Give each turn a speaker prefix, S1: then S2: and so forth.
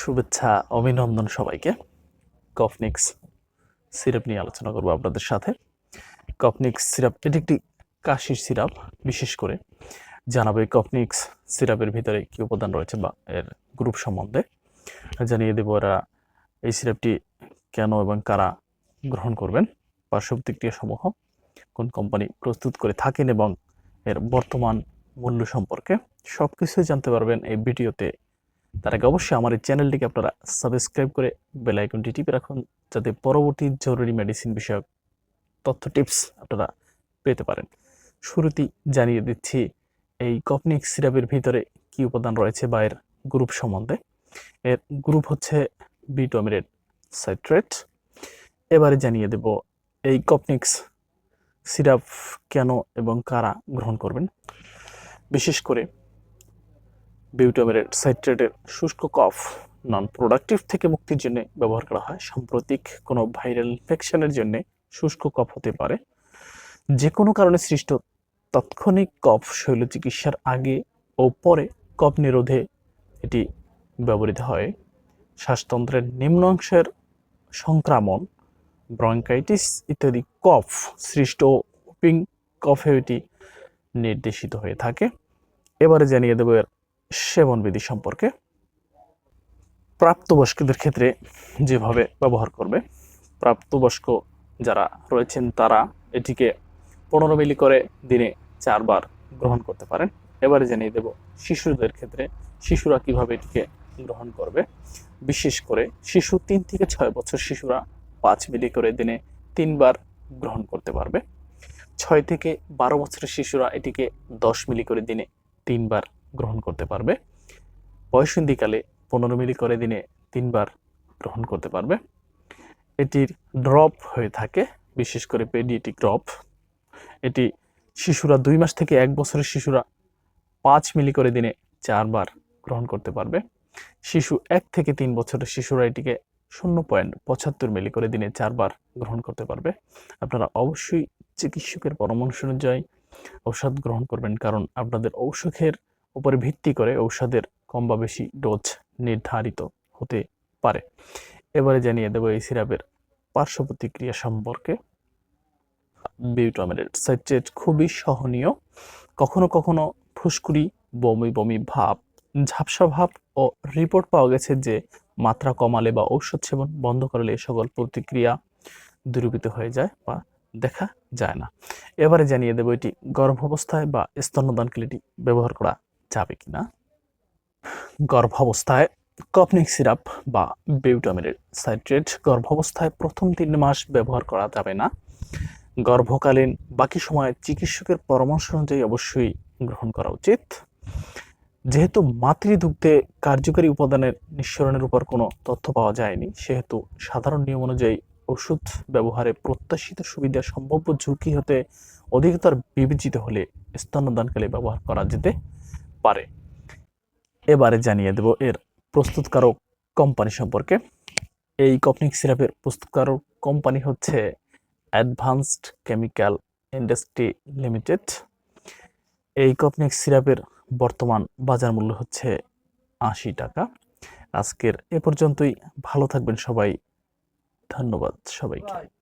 S1: শুভেচ্ছা, অভিনন্দন সবাইকে। কফনিক্স সিরাপ নিয়ে আলোচনা করব আপনাদের সাথে। কফনিক্স সিরাপ, এটি একটি কাশির সিরাপ, বিশেষ করে জানাব কফনিক্স সিরাপের ভিতরে কী উপাদান রয়েছে বা এর গ্রুপ সম্বন্ধে। জানিয়ে দেবো এরা এই সিরাপটি কেন এবং কারা গ্রহণ করবেন। পার্শ্ব প্রতিক্রিয়া সমূহ, কোন কোম্পানি প্রস্তুত করে থাকেন এবং এর বর্তমান মূল্য সম্পর্কে সব কিছুই জানতে পারবেন এই ভিডিওতে। তার আগে অবশ্যই আমার এই চ্যানেলটিকে আপনারা সাবস্ক্রাইব করে বেল আইকনটি টিপে রাখুন, যাতে পরবর্তী জরুরি মেডিসিন বিষয়ক তথ্য টিপস আপনারা পেতে পারেন। শুরুতেই জানিয়ে দিচ্ছি, এই কপনিক সিরাপের ভিতরে কি উপাদান রয়েছে বা এর গ্রুপ সম্বন্ধে? এর গ্রুপ হচ্ছে বিটোমিরেট সাইট্রেট এবারে জানিয়ে দেব, এই কপনিক্স সিরাপ কেন এবং কারা গ্রহণ করবেন? বিশেষ করে বিউটামিরেট সাইট্রেটের শুষ্ক কফ নন প্রোডাক্টিভ থেকে মুক্তির জন্য ব্যবহার করা হয়। সাম্প্রতিক কোনো ভাইরাল ইনফেকশনের জন্য শুষ্ক কফ হতে পারে। যে কোনো কারণে সৃষ্ট তাৎক্ষণিক কফ শৈল চিকিৎসার আগে ও পরে কফ নিরোধে এটি ব্যবহৃত হয়। শ্বাসতন্ত্রের নিম্ন অংশের সংক্রমণ, ব্রঙ্কাইটিস ইত্যাদি কফ সৃষ্ট কফে এটি নির্দেশিত হয়ে থাকে। এবারে জানিয়ে দেবো এর সেবনবিধি সম্পর্কে প্রাপ্তবয়স্কদের ক্ষেত্রে যেভাবে ব্যবহার করবে, প্রাপ্তবয়স্ক যারা রয়েছেন তারা এটিকে পনেরো মিলি করে দিনে চারবার গ্রহণ করতে পারেন। এবারে জানিয়ে দেব, শিশুদের ক্ষেত্রে শিশুরা কীভাবে এটিকে গ্রহণ করবে। বিশেষ করে শিশু তিন থেকে ছয় বছর শিশুরা পাঁচ মিলি করে দিনে তিনবার গ্রহণ করতে পারবে। ছয় থেকে বারো বছরের শিশুরা এটিকে দশ মিলি করে দিনে তিনবার গ্রহণ করতে পারবে। বয়সন্ধিকালে পনেরো মিলি করে দিনে তিনবার গ্রহণ করতে পারবে। এটির ড্রপ হয়ে থাকে, বিশেষ করে পেডিয়েটিক ড্রপ। এটি শিশুরা দুই মাস থেকে এক বছরের শিশুরা পাঁচ মিলি করে দিনে চারবার গ্রহণ করতে পারবে। শিশু এক থেকে তিন বছরের শিশুরা এটিকে শূন্য পয়েন্ট পঁচাত্তর মিলি করে দিনে চারবার গ্রহণ করতে পারবে। আপনারা অবশ্যই চিকিৎসকের পরামর্শ অনুযায়ী ঔষধ গ্রহণ করবেন, কারণ আপনাদের ঔষধের উপরে ভিত্তি করে ঔষধের কম বা বেশি ডোজ নির্ধারিত হতে পারে। এবারে জানিয়ে দেবো এই সিরাপের পার্শ্ব প্রতিক্রিয়া সম্পর্কে। বিউটামিনেট সাইট্রেট খুবই সহনীয়। কখনো কখনো ফুসকুড়ি, বমি বমি ভাব, ঝাপসা ভাব ও রিপোর্ট পাওয়া গেছে যে মাত্রা কমালে বা ঔষধ সেবন বন্ধ করলে এই সকল প্রতিক্রিয়া দূরীভূত হয়ে যায় বা দেখা যায় না। এবারে জানিয়ে দেবো এটি গর্ভাবস্থায় বা স্তন্যদানকালে এটি ব্যবহার করা যাবে কিনা? গর্ভাবস্থায় কপনিক সিরাপ বা বিউটামিনের সাইট্রেট গর্ভাবস্থায় প্রথম তিন মাস ব্যবহার করা যাবে না। গর্ভকালীন বাকি সময় চিকিৎসকের পরামর্শ অনুযায়ী অবশ্যই গ্রহণ করা উচিত। যেহেতু মাতৃদুগ্ধে কার্যকারী উপাদানের নিঃসরণের উপর কোনো তথ্য পাওয়া যায়নি, সেহেতু সাধারণ নিয়ম অনুযায়ী ওষুধ ব্যবহারে প্রত্যাশিত সুবিধা সম্ভাব্য ঝুঁকি হতে অধিকতর বিবেচিত হলে স্তন্যদানকালে ব্যবহার করা যেতে পারে। এবারে জানিয়ে দেব এর প্রস্তুতকারক কোম্পানি সম্পর্কে। এই কপনিক সিরাপের প্রস্তুতকারক কোম্পানি হচ্ছে অ্যাডভান্সড কেমিক্যাল ইন্ডাস্ট্রি লিমিটেড। এই কপনিক সিরাপের বর্তমান বাজার মূল্য হচ্ছে আশি টাকা। আজকের এ পর্যন্তই, ভালো থাকবেন সবাই। ধন্যবাদ সবাইকে।